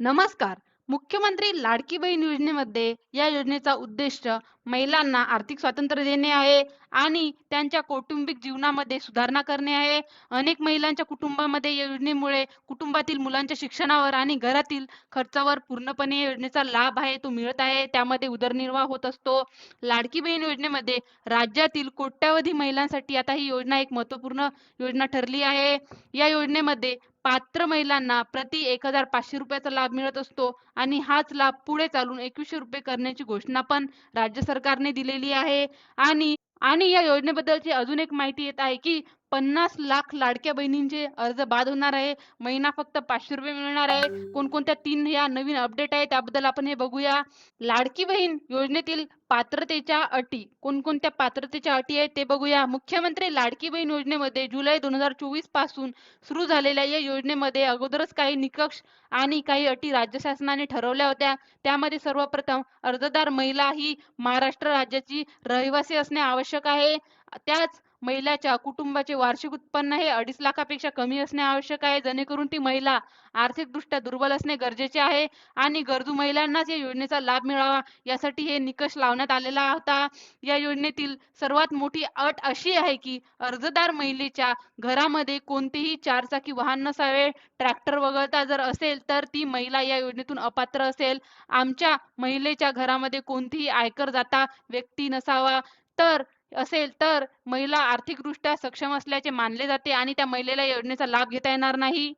नमस्कार. मुख्यमंत्री लाडकी बहीण योजनेमध्ये या योजनेचा उद्देश महिलांना आर्थिक स्वातंत्र्य देणे आहे आणि त्यांच्या कौटुंबिक जीवनामध्ये सुधारणा करणे आहे. अनेक महिलांच्या कुटुंबामध्ये या योजनेमुळे कुटुंबातील मुलांच्या शिक्षणावर आणि घरातील खर्चावर पूर्णपणे या योजनेचा लाभ आहे तो मिळत आहे. त्यामध्ये उदरनिर्वाह होत असतो. लाडकी बहीण योजनेमध्ये राज्यातील कोट्यावधी महिलांसाठी आता ही योजना एक महत्त्वपूर्ण योजना ठरली आहे. या योजनेमध्ये पात्र महिलांना प्रति एक हजार पाचशे रुपयाचा लाभ मिळत असतो आणि हाच लाभ पुढे चालून एकवीसशे रुपये करण्याची घोषणा पण राज्य सरकारने दिलेली आहे. आणि आणि या योजनेबद्दलची अजून एक माहिती येत आहे की पन्नास लाख लाडक्या बहिणींचे अर्ज बाद होणार आहे. महिना फक्त पाचशे रुपये मिळणार आहे. कोणकोणत्या तीन या नवीन अपडेट आहे त्याबद्दल आपण हे बघूया. लाडकी बहीण योजनेतील पात्रतेच्या अटी कोणकोणत्या पात्रतेच्या अटी आहेत ते बघूया. मुख्यमंत्री लाडकी बहीण योजनेमध्ये जुलै दोन हजार चोवीसपासून सुरू झालेल्या या योजनेमध्ये अगोदरच काही निकष आणि काही अटी राज्य शासनाने ठरवल्या होत्या. त्यामध्ये सर्वप्रथम अर्जदार महिला ही महाराष्ट्र राज्याची रहिवासी असणे आवश्यक आहे. त्याच महिलाच्या कुटुंबाचे वार्षिक उत्पन्न हे अडीच लाखापेक्षा कमी असणे आवश्यक आहे. जेणेकरून ती महिला आर्थिकदृष्ट्या दुर्बल असणे गरजेचे आहे आणि गरजू महिलांनाच या योजनेचा लाभ मिळावा यासाठी हे निकष लावण्यात आलेला होता. या योजनेतील सर्वात मोठी अट अशी आहे की अर्जदार महिलेच्या घरामध्ये कोणतेही चारचाकी वाहन नसावे ट्रॅक्टर वगळता जर असेल तर ती महिला या योजनेतून अपात्र असेल. आमच्या महिलेच्या घरामध्ये कोणतीही आयकर जाता व्यक्ती नसावा तर असेल तर महिला आर्थिकदृष्ट्या सक्षम असल्याचे मानले जाते आणि त्या महिलेला योजनेचा लाभ घेता येणार नाही.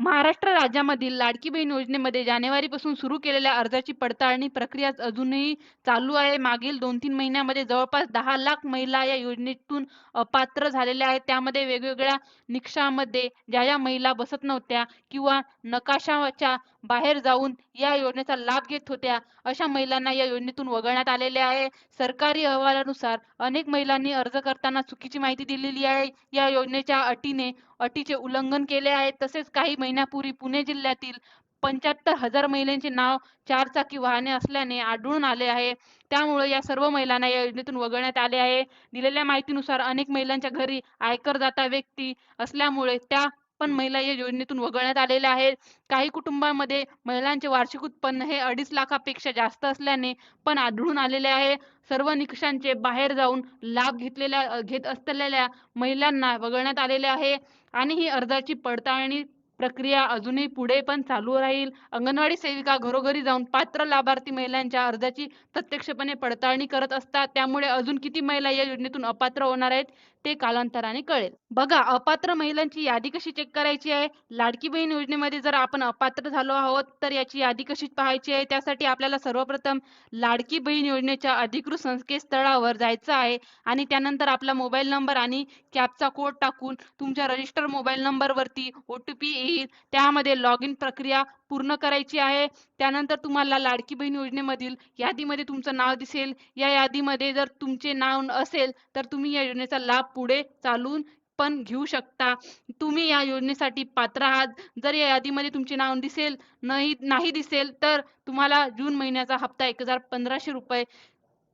महाराष्ट्र राज्यामधील लाडकी बहीण योजनेमध्ये जानेवारीपासून सुरू केलेल्या अर्जाची पडताळणी प्रक्रिया अजूनही चालू आहे. मागील दोन तीन महिन्यामध्ये जवळपास दहा लाख महिला या योजनेतून अपात्र झालेल्या आहेत. त्यामध्ये वेगवेगळ्या निकषामध्ये ज्या ज्या महिला बसत नव्हत्या किंवा नकाशाच्या बाहेर जाऊन या योजनेचा लाभ घेत होत्या. अशा महिलांना या योजनेतून वगळण्यात आलेले आहे. सरकारी अहवालानुसार अनेक महिलांनी अर्ज करताना चुकीची माहिती दिलेली आहे. या योजनेच्या अटीने अटीचे उल्लंघन केले आहे. तसेच काही महिन्यापूर्वी पुणे जिल्ह्यातील पंच्याहत्तर हजार महिलांचे नाव चारचाकी वाहने असल्याने आढळून आले आहे. त्यामुळे या सर्व महिलांना या योजनेतून वगळण्यात आले आहे. दिलेल्या माहितीनुसार अनेक महिलांच्या घरी आयकर जाता व्यक्ती असल्यामुळे त्या पण महिला या योजनेतून वगळण्यात आलेल्या आहेत काही कुटुंबांमध्ये महिलांचे वार्षिक उत्पन्न हे अडीच लाखापेक्षा जास्त असल्याने पण आढळून आलेले आहे. सर्व निकषांचे बाहेर जाऊन लाभ घेतलेल्या घेत असलेल्या महिलांना वगळण्यात आलेले आहे. आणि ही अर्जाची पडताळणी प्रक्रिया अजूनही पुढे पण चालू राहील. अंगणवाडी सेविका घरोघरी जाऊन पात्र लाभार्थी महिलांच्या अर्जाची प्रत्यक्षपणे पडताळणी करत असतात. त्यामुळे अजून किती महिला या योजनेतून अपात्र होणार आहेत ते कालांतराने कळेल. बघा अपात्र महिलांची यादी कशी चेक करायची आहे? लाडकी बहीण योजनेमध्ये जर आपण अपात्र झालो आहोत तर याची यादी कशी पाहायची आहे? त्यासाठी आपल्याला सर्वप्रथम लाडकी बहीण योजनेच्या अधिकृत संकेतस्थळावर जायचं आहे आणि त्यानंतर आपला मोबाईल नंबर आणि कॅपचा कोड टाकून तुमच्या रजिस्टर मोबाईल नंबरवरती ओ टी पी येईल. त्यामध्ये लॉग इन प्रक्रिया पूर्ण करायची आहे. त्यानंतर तुम्हाला लाडकी बहीण योजनेमधील यादीमध्ये तुमचं नाव दिसेल. या यादीमध्ये जर तुमचे नाव असेल तर तुम्ही या योजनेचा लाभ पुढे चालून पण घेऊ शकता. तुम्ही या योजनेसाठी पात्र आहात. जर या यादीमध्ये तुमचे नाव दिसेल नाही नाही दिसेल तर तुम्हाला जून महिन्याचा हप्ता एक हजार पंधराशे रुपये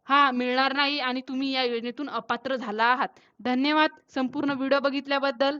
हा मिळणार नाही आणि तुम्ही या योजनेतून अपात्र झाला आहात. धन्यवाद. संपूर्ण व्हिडिओ बघितल्याबद्दल.